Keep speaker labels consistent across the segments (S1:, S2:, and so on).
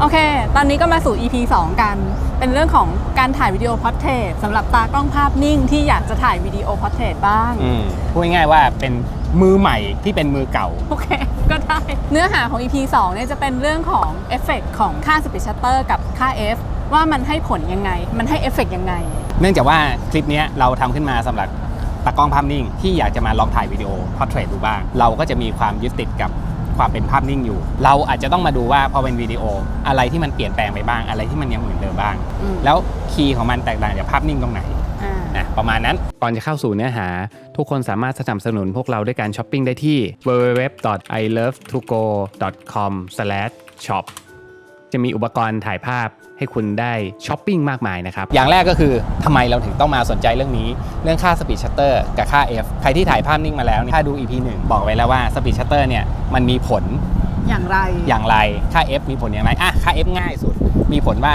S1: โอเค ตอนนี้ก็มาสู่ EP 2 กัน เป็นเรื่องของการถ่ายวิดีโอพอร์เทรตสำหรับตากล้องภาพนิ่งที่อยากจะถ่ายวิดีโอพอร์เทรตบ้าง
S2: อืมพูดง่ายๆว่าเป็นมือใหม่ที่เป็นมือเก่า
S1: โอเค ก็ได้ เนื้อหาของ EP 2เนี่ยจะเป็นเรื่องของเอฟเฟกของค่าสปีดชัตเตอร์กับค่า F ว่ามันให้ผลยังไง มันให้เอฟเฟกยังไง
S2: เนื่องจากว่าคลิปเนี้ยเราทำขึ้นมาสำหรับตากล้องภาพนิ่งที่อยากจะมาลองถ่ายวิดีโอพอร์เทรตดูบ้าง เราก็จะมีความยึดติดกับ ความเป็นภาพนิ่งอยู่ เราอาจจะต้องมาดูว่าพอเป็นวิดีโออะไรที่มันเปลี่ยนแปลงไปบ้างอะไรที่มันยังเหมือนเดิมบ้าง
S1: อืม
S2: แล้วคีย์ของมันแตกต่างจากภาพนิ่งตรงไหน
S1: อ่า
S2: นะประมาณนั้น ก่อนจะเข้าสู่เนื้อหา ทุกคนสามารถสนับสนุนพวกเราด้วยการช้อปปิ้งได้ที่ www.ilovetogo.com/shop จะมีอุปกรณ์ถ่ายภาพ ให้คุณได้ช้อปปิ้งมากมายนะครับ อย่างแรกก็คือทำไมเราถึงต้องมาสนใจเรื่องนี้ เรื่องค่าสปีดชัตเตอร์กับค่า F ใครที่ถ่ายภาพนิ่งมาแล้วเนี่ยถ้าดู EP 1 บอกไว้แล้วว่าสปีดชัตเตอร์เนี่ยมันมีผล
S1: อย่างไร
S2: อย่างไร ค่า F มีผลอย่างไรอะค่า F ง่ายสุด มีผลว่า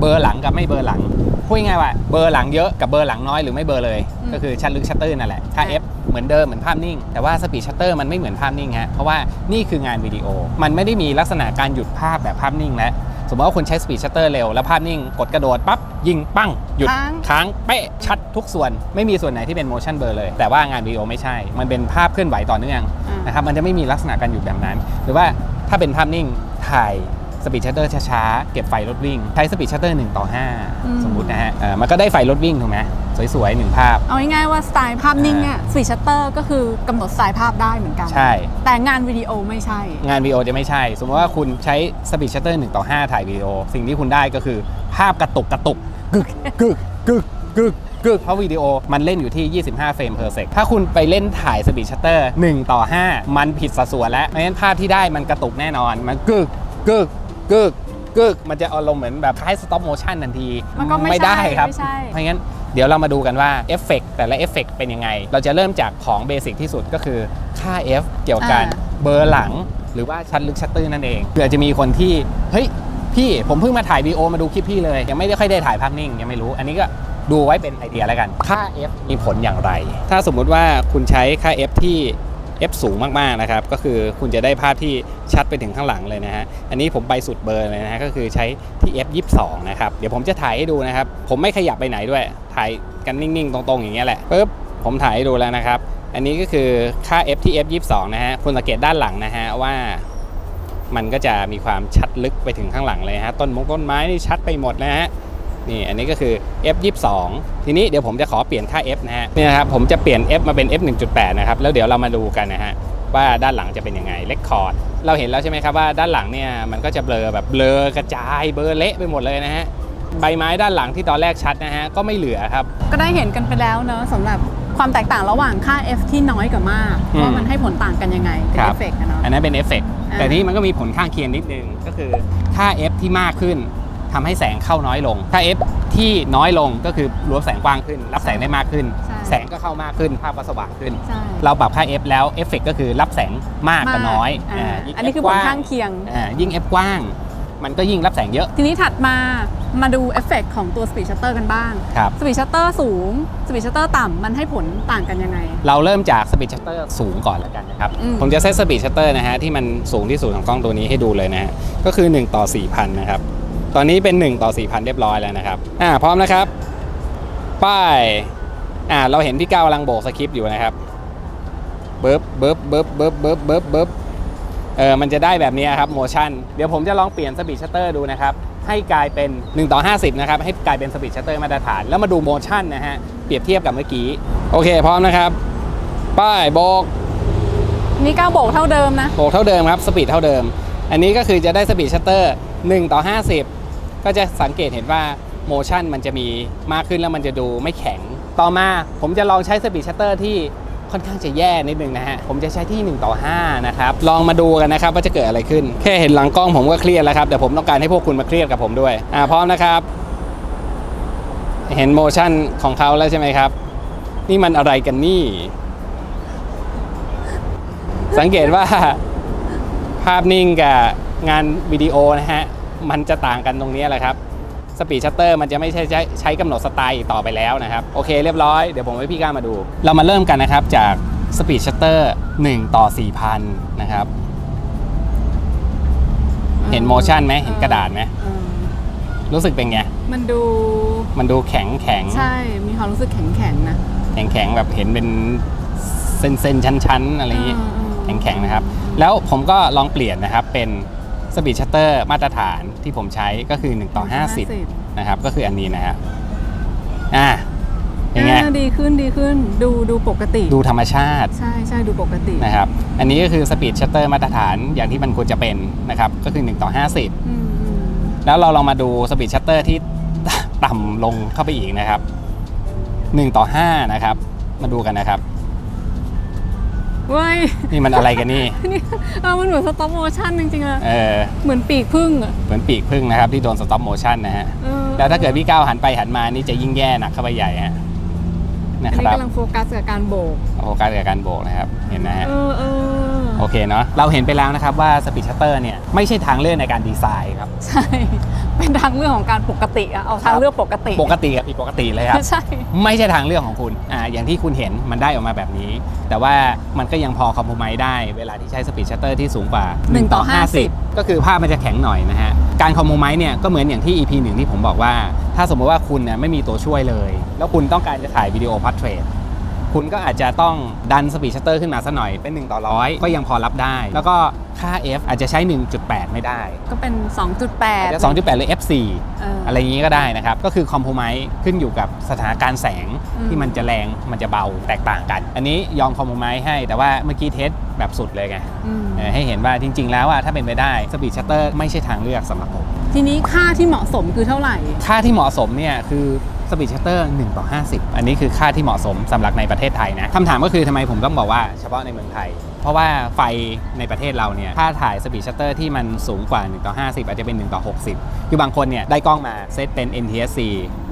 S2: เบอร์หลังกับไม่เบอร์หลัง พูดง่ายๆว่าเบอร์หลังเยอะกับเบอร์หลังน้อยหรือไม่เบอร์เลย
S1: อืม
S2: ก็คือชัดลึกชัตเตอร์นั่นแหละ ค่า F เหมือนเดิมเหมือนภาพนิ่ง แต่ว่าสปีดชัตเตอร์มันไม่เหมือนภาพนิ่งฮะ เพราะว่านี่คืองานวิดีโอ มันไม่ได้มีลักษณะการหยุดภาพแบบภาพนิ่งแล้ว สมมติว่าคุณใช้สปีดชัตเตอร์เร็ว แล้วภาพนิ่งกดกระโดดปั๊บ ยิงปั้ง หยุด
S1: ค้าง
S2: ค้างเป๊ะชัดทุกส่วน ไม่มีส่วนไหนที่เป็น motion blur เลย แต่ว่างานวิดีโอไม่ใช่ มันเป็นภาพเคลื่อนไหวต่อเนื่อง
S1: อ่าน
S2: นะครับมันจะไม่มีลักษณะการหยุดแบบนั้น หรือว่าถ้าเป็นภาพนิ่งถ่าย สปีดชัตเตอร์ช้าๆ เก็บไฟรถวิ่ง ใช้สปีดชัตเตอร์1ต่อ 5 สมมุตินะฮะเอ่อมันก็ได้ไฟรถวิ่งถูกไหมสวยๆหนึ่งภาพ
S1: เอาง่ายๆว่าสไตล์ภาพนิ่งเนี่ยสปีดชัตเตอร์ก็คือกำหนดสไตล์ภาพได้เหมือนกัน
S2: ใช่
S1: แต่งานวิดีโอไม่ใช่
S2: งานวิดีโอจะไม่ใช่ สมมติว่าคุณใช้สปีดชัตเตอร์1ต่อ 5 ถ่ายวิดีโอ สิ่งที่คุณได้ก็คือภาพกระตุกกระตุกกึกกึกกึกกึกกึกเพราะวิดีโอมันเล่นอยู่ที่ 25 เฟรม per sec ถ้าคุณไปเล่นถ่ายสปีดชัตเตอร์1ต่อ 5 มันผิดสัดส่วนแล้วเพราะฉะนั้นภาพที่ได้มันกระตุกแน่นอน มันกึกกึก กึกกึกมันจะอารมณ์เหมือนแบบคล้าย stop motion ทันที
S1: มันก็ไม่
S2: ได้
S1: ใช่
S2: ครับ
S1: ไม่ใช่
S2: เพราะงั้นเดี๋ยวเรามาดูกันว่าเอฟเฟกแต่ละเอฟเฟกเป็นยังไง เราจะเริ่มจากของเบสิกที่สุดก็คือค่า F เกี่ยวกัน
S1: อ่า
S2: เบอร์หลัง หรือว่าชัดลึกชัตเตอร์นั่นเองเผื่อจะมีคนที่เฮ้ยพี่ผมเพิ่งมาถ่ายวีดีโอมาดูคลิปพี่เลย ยังไม่ได้ค่อยได้ถ่ายภาพนิ่ง ยังไม่รู้ อันนี้ก็ดูไว้เป็นไอเดียแล้วกัน ค่า F มีผลอย่างไร ถ้าสมมุติว่าคุณใช้ค่า F ที่ F สูงมากๆนะครับ ก็คือคุณจะได้ภาพที่ชัดไปถึงข้างหลังเลยนะฮะ อันนี้ผมไปสุดเบอร์เลยนะฮะ ก็คือใช้ที่ F 22นะครับ เดี๋ยวผมจะถ่ายให้ดูนะครับ ผมไม่ขยับไปไหนด้วย ถ่ายกันนิ่งๆ ตรงๆ อย่างเงี้ยแหละปุ๊บ ผมถ่ายให้ดูแล้วนะครับ อันนี้ก็คือค่า F ที่ F 22นะฮะ คุณสังเกตด้านหลังนะฮะว่ามันก็จะมีความชัดลึกไปถึงข้างหลังเลยฮะ ต้นมงต้นไม้นี่ชัดไปหมดนะฮะ นี่อันนี้ก็คือ F 22ทีนี้เดี๋ยวผมจะขอเปลี่ยนค่า F นะฮะเนี่ยนะครับผมจะเปลี่ยน F มาเป็น F 1.8นะครับแล้วเดี๋ยวเรามาดูกันนะฮะว่าด้านหลังจะเป็นยังไงเลคคอร์ดเราเห็นแล้วใช่ไหมครับว่าด้านหลังเนี่ยมันก็จะเบลอแบบเบลอกระจายเบลอเละไปหมดเลยนะฮะใบไม้ด้านหลังที่ตอนแรกชัดนะฮะก็ไม่เหลือครับ
S1: ก็ได้เห็นกันไปแล้วเนอะสำหรับความแตกต่างระหว่างค่า F ที่น้อยกับมาก
S2: อืม
S1: ว่ามันให้ผลต่างกันยังไงเป็น
S2: ครับ
S1: เอฟเฟกต์อะเนาะ
S2: อันนั้นเป็นเอฟเฟกต์
S1: อ่า
S2: แต่ที่มันก็มีผลข้างเคียงนิดนึงก็คือค่า F ที่มากขึ้น ทำให้แสงเข้าน้อยลงค่า F ที่น้อยลงก็คือรั้วแสงกว้างขึ้น รับแสงได้มากขึ้น
S1: ใช่
S2: แสงก็เข้ามากขึ้น ภาพก็สว่างขึ้น
S1: ใช่
S2: เราปรับค่า F แล้วเอฟเฟกก็คือรับแสงมากกับน้อยาอ่ายิ่ง
S1: อันนี้
S2: F
S1: คือผ
S2: ก
S1: ล
S2: ว้
S1: ข้างเคียง
S2: อ่ายิ่ง F กว้างมันก็ยิ่งรับแสงเยอะ
S1: ทีนี้ถัดมามาดูเอฟเฟกต์ของตัวสปีดชัตเตอร์กันบ้าง
S2: ครับ
S1: สปีดชัตเตอร์สูงสปีดชัตเตอร์ต่ำมันให้ผลต่างกันยังไง
S2: เราเริ่มจากสปีดชัตเตอร์สูงก่อนแล้วกันนะครับ
S1: อืม
S2: ผมจะเซตสปีดชัตเตอร์นะฮะที่มันสูงที่สุดของกล้องตัวนี้ให้ดูเลยนะฮะก็คือ 1 ต่อ 4,000 นะครับ ตอนนี้เป็น 1 ต่อ 4,000 เรียบร้อยแล้วนะครับ อ่า พร้อมนะครับ ป้าย อ่า เราเห็นพี่ก้าวกำลังโบกสคริปต์อยู่นะครับเบิบเบิบเบิบเบิบเบิบเบิบเบิบเออ มันจะได้แบบนี้ครับ โมชั่น เดี๋ยวผมจะลองเปลี่ยนสปีดชัตเตอร์ดูนะครับ ให้กลายเป็น 1 ต่อ 50 นะครับ ให้กลายเป็นสปีดชัตเตอร์มาตรฐาน แล้วมาดูโมชั่นนะฮะ เปรียบเทียบกับเมื่อกี้ โอเค พร้อมนะครับ ป้ายโบก
S1: นี่ก้าวโบกเท่าเดิมนะ
S2: โบกเท่าเดิมครับ สปีดเท่าเดิม อันนี้ก็คือจะได้สปีดชัตเตอร์1ต่อ 50 ก็จะสังเกตเห็นว่าโมชั่นมันจะมีมากขึ้นแล้วมันจะดูไม่แข็ง ต่อมาผมจะลองใช้สปีดชัตเตอร์ที่ค่อนข้างจะแย่นิดนึงนะฮะ ผมจะใช้ที่ 1 ต่อ 5 นะครับ ลองมาดูกันนะครับว่าจะเกิดอะไรขึ้น แค่เห็นหลังกล้องผมก็เครียดแล้วครับ แต่ผมต้องการให้พวกคุณมาเครียดกับผมด้วย อ่าพร้อมนะครับ เห็นโมชั่นของเขาแล้วใช่ไหมครับ นี่มันอะไรกันนี่ สังเกตว่าภาพนิ่งกับงานวิดีโอนะฮะ มันจะต่างกันตรงนี้แหละครับสปีดชัตเตอร์มันจะไม่ใช่ใช้ใช้กำหนดสไตล์อีกต่อไปแล้วนะครับ โอเคเรียบร้อยเดี๋ยวผมให้พี่ก้ามาดู เรามาเริ่มกันนะครับจากสปีดชัตเตอร์1ต่อ 4,000 นะครับ เห็นนโมชั่นไหมเห็นกระดาษไหม
S1: เออ
S2: รู้สึกเป็นไง
S1: มันดู
S2: มันดูแข็งแข็ง
S1: ใช่มีความรู้สึกแข็งๆนะ
S2: แข็งแข็งๆแบบเห็นเป็นเส้นเส้นชั้นชั้นๆอะไรอย่างงี้
S1: เออเออ
S2: แข็งแข็งๆนะครับ แล้วผมก็ลองเปลี่ยนนะครับเป็น สปีดชัตเตอร์มาตรฐานที่ผมใช้ก็คือ 1 ต่อ 50 นะครับ ก็คืออันนี้นะฮะอ่าเป็นไง
S1: อ่าดีขึ้นดีขึ้นดูดูปกติ
S2: ดูธรรมชาติ
S1: ใช่ใช่ดูปกติ
S2: นะครับ อันนี้ก็คือสปีดชัตเตอร์มาตรฐานอย่างที่มันควรจะเป็นนะครับ ก็คือ 1 ต่อ 50
S1: อืมอืม
S2: แล้วเราลองมาดูสปีดชัตเตอร์ที่ต่ำลงเข้าไปอีกนะครับ 1 ต่อ 5 นะครับ มาดูกันนะครับ
S1: เว้ย
S2: นี่มันอะไรกันนี่
S1: นี่เออมันเหมือนสต็อปโมชั่นจริงๆเลย
S2: เออ
S1: เหมือนปีกพึ่งอะ
S2: เหมือนปีกพึ่งนะครับที่โดนสต็อปโมชั่นนะฮะ
S1: เออ
S2: แล้วถ้าเกิดพี่ก้าวหันไปหันมานี่จะยิ่งแย่หนักเข้าไปใหญ่ฮะ
S1: อั
S2: นะ
S1: น
S2: ค
S1: นี้
S2: รับ
S1: กำลังโฟกัสกับการโบก
S2: โฟกัสกับการโบกนะครับเห็นนะฮะ
S1: เออเออ
S2: โอเคเนาะเราเห็นไปแล้วนะครับว่าสปีดชัตเตอร์เนี่ยไม่ใช่ทางเลือกในการดีไซน์ครับ
S1: ใช่ เป็นทางเรื่องของการปกติอะเอาทางเลือกปกติ
S2: ปกติกับผิดปกติเลยครับ
S1: ใช่
S2: ไม่ใช่ทางเลือกของคุณอ่าอย่างที่คุณเห็นมันได้ออกมาแบบนี้ แต่ว่ามันก็ยังพอคอมโพมไได้เวลาที่ใช้สปีดชัตเตอร์ที่สูงกว่า
S1: 1ต่อ
S2: ก็คือภาพมันจะแข็งหน่อยนะฮะ การคอมโพมไเนี่ยก็เหมือนอย่างที่ EP หนึ่งที่ผมบอกว่า ถ้าสมมติว่าคุณเนี่ยไม่มีตัวช่วยเลย แล้วคุณต้องการจะถ่ายวิดีโอพ o r t เทรต คุณก็อาจจะต้องดันสปีดชัตเตอร์ขึ้นมาสักหน่อยเป็น 1 ต่อร้อยก็ยังพอรับได้ แล้วก็ค่า F อาจจะใช้ 1.8 ไม่ได้
S1: ก็เป็น
S2: อาจ
S1: 2.8
S2: จะ2.8 หรือ F4
S1: เอออ
S2: อะไรอย่างนี้ก็ได้นะครับ ก็คือคอมโพมไ e ขึ้นอยู่กับสถานการณ์แสง
S1: อืม
S2: ที่มันจะแรงมันจะเบาแตกต่างกัน อันนี้ยอมคอมโพมไ e ให้แต่ว่าเมื่อกี้เทสแบบสุดเลยไง
S1: อืม
S2: เออให้เห็นว่าจริง ๆ แล้วอะถ้าเป็นไปได้สปีดชัตเตอร์ไม่ใช่ทางเลือกสำหรับผม
S1: ทีนี้ค่าที่เหมาะสมคือเท่าไหร่
S2: ค่าที่เหมาะสมเนี่ยคือ สปีดชัตเตอร์1ต่อ 50 อันนี้คือค่าที่เหมาะสมสำหรับในประเทศไทยนะคำถามก็คือทำไมผมต้องบอกว่าเฉพาะในเมืองไทย เพราะว่าไฟในประเทศเราเนี่ยถ้าถ่ายสปีดชัตเตอร์ที่มันสูงกว่า 1 ต่อ 50 อาจจะเป็น 1 ต่อ 60 คือบางคนเนี่ยได้กล้องมาเซตเป็น NTSC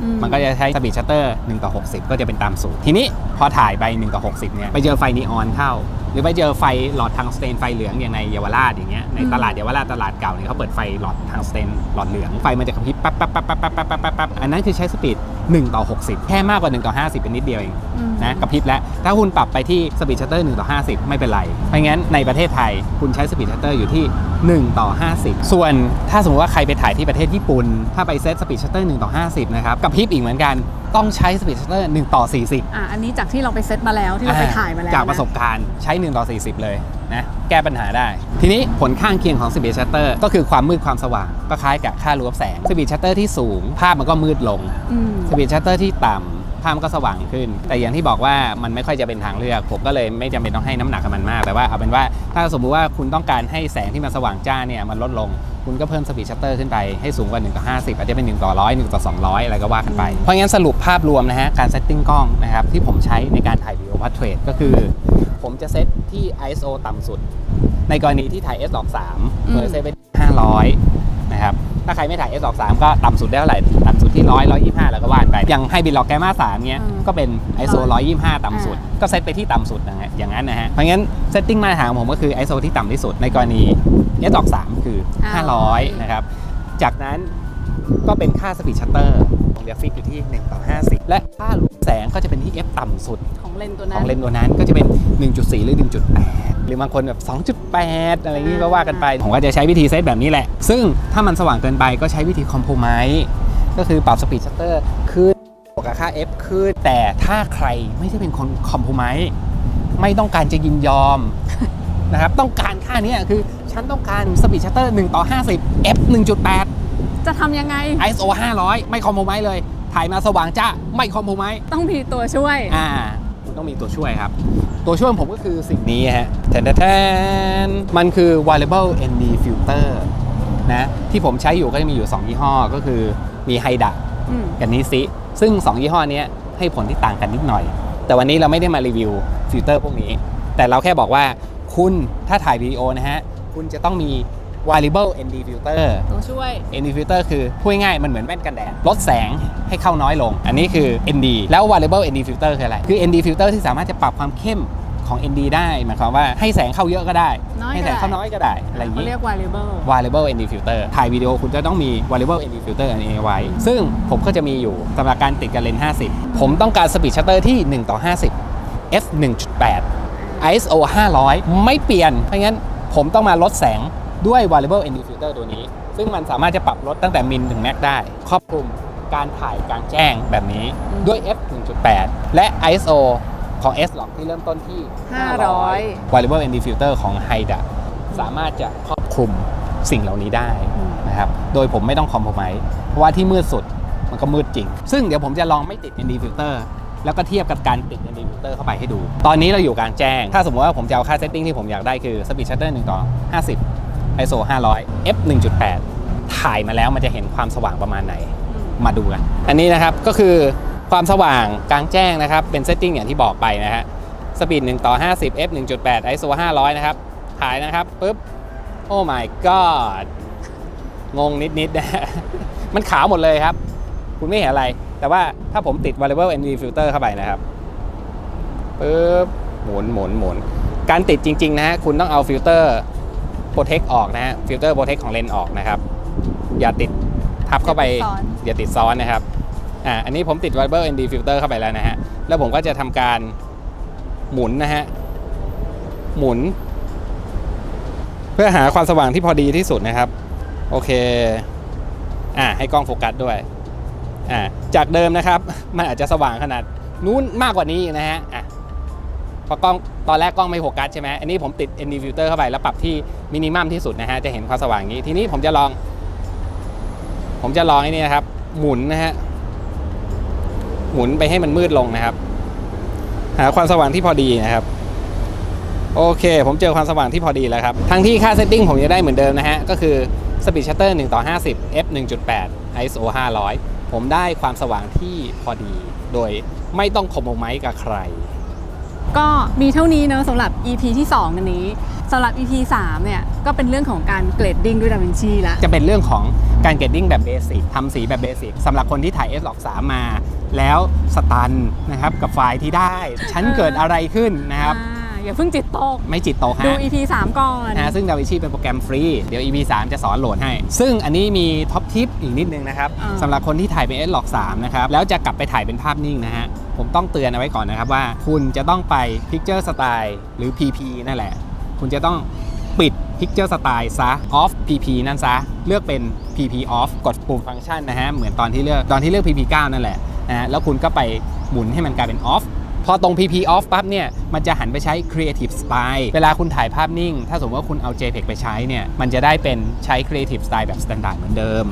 S1: อืม
S2: มันก็จะใช้สปีดชัตเตอร์1ต่อ 60 ก็จะเป็นตามสูตร ทีนี้พอถ่ายไป1ต่อ 60 เนี่ยไปเจอไฟนีออนเข้า หรือไปเจอไฟหลอดทางสเตนไฟเหลืองอย่างในเยาวราชอย่างเงี้ยในตลาดเยาวราชตลาดเก่าเนี่ยเขาเปิดไฟหลอดทางสเตนหลอดเหลืองไฟมันจะกระพริบปั๊บปั๊บปั๊บปั๊บปั๊บปั๊บปั๊บปั๊บปั๊บอันนั้นคือใช้สปีด1ต่อ60 แค่มากกว่า1ต่อ50 เป็นนิดเดียวเองนะกระพริบแล้วถ้าคุณปรับไปที่สปีดชัตเตอร์1ต่อ50 ไม่เป็นไรเพราะงั้นในประเทศไทยคุณใช้สปีดชัตเตอร์อยู่ที่1ต่อ 50 ส่วนถ้าสมมติว่าใครไปถ่ายที่ประเทศญี่ปุ่น ถ้าไปเซตสปีดชัตเตอร์1ต่อ50นะครับกระพริบอีกเหมือนกัน ต้องใช้สปีดชัตเตอร์1ต่อ 40
S1: อะอันนี้จากที่เราไปเซตมาแล้วที่เราไปถ่ายมาแล้ว
S2: จากประสบการณ์ใช้ 1 ต่อ 40 เลยนะแก้ปัญหาได้ ทีนี้ผลข้างเคียงของสปีดชัตเตอร์ก็คือความมืดความสว่าง ก็คล้ายกับค่ารูปแสงสปีดชัตเตอร์ที่สูง ภาพมันก็มืดลง
S1: อืม
S2: สปีดชัตเตอร์ที่ต่ำภาพมันก็สว่างขึ้น แต่อย่างที่บอกว่ามันไม่ค่อยจะเป็นทางเลือก ผมก็เลยไม่จำเป็นต้องให้น้ำหนักกับมันมาก แต่ว่าเอาเป็นว่าถ้าสมมุติว่าคุณต้องการให้แสงที่มันสว่างจ้าเนี่ยมันลดลง คุณก็เพิ่มสปีดชัตเตอร์ขึ้นไปให้สูงกว่า1ต่อ50 อาจจะเป็น1ต่อ100 1ต่อ200 อะไรก็ว่ากันไป เพราะงั้นสรุปภาพรวมนะฮะ การเซตติ้งกล้องนะครับที่ผมใช้ในการถ่ายวิดีโอพ o r t เทรตก็คือ ผมจะเซตที่ ISO ต่ำสุด ในกรณีที่ถ่าย S ดอก3
S1: อืม
S2: เบอร์เซตเป็น500 นะครับ ถ้าใครไม่ถ่าย S ดอก3ก็ต่ำสุดได้เท่าไหร่ต่ำสุดที่100 125แล้วก็ว่านไป อย่างให้บินล็อกแกมา3เนี้ย
S1: อืม
S2: ก็เป็น ISO 125 ต่ำสุด ก็เซตไปที่ต่ำสุดนะฮะอย่างนั้นนะฮะเพราะงั้นเซตติ้งมาตรฐานของผมก็คือ ISO ที่ต่ำที่สุดในกรณี S ดอก3คือ 500นะครับจากนั้นก็เป็นค่าสปีดชัตเตอร์ผมจะฟิกอยู่ที่ 1 ต่อ 50 และค่ารูแสงก็จะเป็นที่ F ต่ำสุด
S1: ของเลนส์ตัว
S2: ข
S1: นั้
S2: อนงเลนส์ตัวนั้นก็จะเป็น 1.4 หรือ 1.8ห รือบางคนแบบ 2.8 อะไรอย่างนี้ก็ว่ากันไป ผมก็จะใช้วิธีเซตแบบนี้แหละ ซึ่งถ้ามันสว่างเกินไปก็ใช้วิธีคอมโพมไ e ก็คือปรับสปีดชัตเตอร์ขึ้นบวกกับค่า F ขึ้น แต่ถ้าใครไม่ได้เป็นคนคอมโพมไ e ไม่ต้องการจะยินยอมนะครับต้องการค่านี้คือฉันต้องการสปีดชัตเตอร์1ต่อ 50 F 1.8
S1: จะทำยังไง
S2: ISO 500 ไม่คอมโพมไ e เลยถ่ายมาสว่างจ้าไม่คอมโพมไ e
S1: ต้องมีตัวช่วย
S2: อ่า คุณต้องมีตัวช่วยครับ ตัวช่วยของผมก็คือสิ่งนี้ฮะแทนแทนมันคือ variable ND filter นะที่ผมใช้อยู่ก็จะมีอยู่ 2 ยี่ห้อก็คือมีไฮดะ
S1: อืม
S2: กับนิซิซึ่ง 2 ยี่ห้อเนี้ยให้ผลที่ต่างกันนิดหน่อย แต่วันนี้เราไม่ได้มารีวิวฟิลเตอร์พวกนี้ แต่เราแค่บอกว่าคุณถ้าถ่ายวิดีโอนะฮะ คุณจะต้องมี variable ND filter
S1: ตัวช่วย
S2: ND filter คือพูดง่ายๆมันเหมือนแว่นกันแดดลดแสงให้เข้าน้อยลง อันนี้คือ ND แล้ว variable ND filter คืออะไร คือ ND filter ที่สามารถจะปรับความเข้มของ ND ได้หมายความว่าให้แสงเข้าเยอะก็ได้
S1: น้อยก็
S2: ให้แสงเข้า
S1: ได้
S2: น้อยก็ได้อะไรอย่าง
S1: เขา
S2: นี้
S1: เรียก variable
S2: variable ND filter ถ่ายวิดีโอคุณจะต้องมี variable ND filter อันนี้ไว้ ซึ่งผมก็จะมีอยู่สำหรับการติดกับเลนส์50 ผมต้องการ speed shutter ที่ 1 ต่อ 50 f 1.8 ISO 500 ไม่เปลี่ยน เพราะงั้นผมต้องมาลดแสง ด้วย variable ND filter ตัวนี้ ซึ่งมันสามารถจะปรับลดตั้งแต่มิลถึงแม็กได้ ครอบคลุมการถ่ายกลางแจ้งแบบนี้
S1: อืม
S2: ด้วย f 1.8 และ ISO ของ S log ที่เริ่มต้นที่
S1: 500
S2: Variable ND filter ของ h y d a สามารถจะครอบคลุมสิ่งเหล่านี้ได้
S1: อืม
S2: นะครับ โดยผมไม่ต้องคอมโพไมเพราะว่าที่มืดสุดมันก็มืดจริง ซึ่งเดี๋ยวผมจะลองไม่ติด ND filter แล้วก็เทียบกับการติด ND filter เข้าไปให้ดู ตอนนี้เราอยู่กลางแจ้ง ถ้าสมมติว่าผมจะเอาค่าเซตติ้งที่ผมอยากได้คือ speed shutter 1ต่อ50 ISO 500 f 1.8 ถ่ายมาแล้วมันจะเห็นความสว่างประมาณไหนมาดูกัน อันนี้นะครับก็คือความสว่างกลางแจ้งนะครับ เป็นเซตติ้งอย่างที่บอกไปนะฮะสปีด1ต่อ50 f 1.8 ISO 500 นะครับ ถ่ายนะครับปุ๊บโอ้ my god งงนิดๆนะฮะมันขาวหมดเลยครับ คุณไม่เห็นอะไร แต่ว่าถ้าผมติด variable ND filter เข้าไปนะครับปุ๊บหมุนหมุนหมุนการติดจริง ๆ นะฮะคุณต้องเอาฟิลเตอร์ protect ออกนะฮะฟิลเตอร์ protect ของเลนส์ออกนะครับ อย่าติดทับเข้าไป
S1: อย่าติดซ้อน
S2: อย่าติดซ้อนนะครับอ่าอันนี้ผมติด variable ND filter เข้าไปแล้วนะฮะ แล้วผมก็จะทำการหมุนนะฮะ หมุน เพื่อหาความสว่างที่พอดีที่สุดนะครับ โอเค อ่าให้กล้องโฟกัสด้วย อ่าจากเดิมนะครับ มันอาจจะสว่างขนาดนู้นมากกว่านี้นะฮะ อะเพ ราะกล้องตอนแรกกล้องไม่โฟกัสใช่ไหมอันนี้ผมติด ND filter เข้าไปแล้วปรับที่มินิมัมที่สุดนะฮะจะเห็นความสว่างอย่างนี้ ทีนี้ผมจะลอง ผมจะลองไอ้นี่นะครับ หมุนนะฮะหมุนไปให้มันมืดลงนะครับ หาความสว่างที่พอดีนะครับโอเค ผมเจอความสว่างที่พอดีแล้วครับ ทั้งที่ค่าเซตติ้งผมจะได้เหมือนเดิมนะฮะ ก็คือ Speed Shutter 1ต่อ50 f 1.8 ISO 500 ผมได้ความสว่างที่พอดี โดยไม่ต้องคมโพไมซ์กับใคร
S1: ก็มีเท่านี้เนอะสำหรับ EP ที่ 2 อันนี้สำหรับ EP 3 เนี่ย ก็เป็นเรื่องของการเกรดดิ้งด้วยดาวินชีละ
S2: จะเป็นเรื่องของการเกรดดิ้งแบบเบสิกทำสีแบบเบสิกสำหรับคนที่ถ่าย S log 3มา แล้วสตันนะครับกับไฟล์ที่ได้ ฉันเกิดอะไรขึ้นนะครับ
S1: อ่าอย่าเพิ่งจิตตก
S2: ไม่จิตตก
S1: ดู
S2: ฮะ
S1: EP 3 ก่อน
S2: นะซึ่ง DaVinci เป็นโปรแกรมฟรี เดี๋ยว EP 3 จะสอนโหลดให้ ซึ่งอันนี้มีท็อปทิปอีกนิดนึงนะครับ
S1: อ่า
S2: สำหรับคนที่ถ่ายเป็น S log 3นะครับแล้วจะกลับไปถ่ายเป็นภาพนิ่งนะฮะ ผมต้องเตือนเอาไว้ก่อนนะครับว่า คุณจะต้องไป Picture Style หรือ PP นั่นแหละ คุณจะต้องปิด Picture Style ซะ off PP นั่นซะ เลือกเป็น PP off กดปุ่มฟังก์ชันนะฮะ เหมือนตอนที่เลือกตอนที่เลือก PP 9 นั่นแหละนะฮะแล้วคุณก็ไปหมุนให้มันกลายเป็น off พอตรง PP off ปั๊บเนี่ย มันจะหันไปใช้ creative style เวลาคุณถ่ายภาพนิ่ง ถ้าสมมติว่าคุณเอา JPEG ไปใช้เนี่ย มันจะได้เป็นใช้ creative style แบบ standard เหมือนเดิม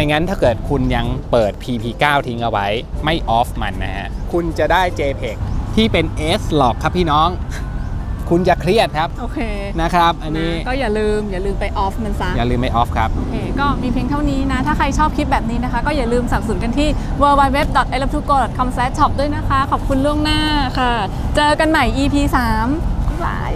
S2: ไม่งั้นถ้าเกิดคุณยังเปิด PP9 ทิ้งเอาไว้ไม่ออฟมันนะฮะ คุณจะได้ JPEG ที่เป็น S log ครับพี่น้อง คุณจะเครียดครับ
S1: โอเค
S2: นะครับ อันนี้ะ
S1: ก็อย่าลืมอย่าลืมไปออฟมันซะ
S2: อย่าลืมไม่ออฟครับ
S1: โอเคก็มีเพียงเท่านี้นะ ถ้าใครชอบคลิปแบบนี้นะคะ ก็อย่าลืมสนับสนุนกันที่ w w w i l o v e t o g o c o m s h o p ด้วยนะคะ ขอบคุณล่วงหน้าค่ะ เจอกันใหม่ EP 3บ๊ายบาย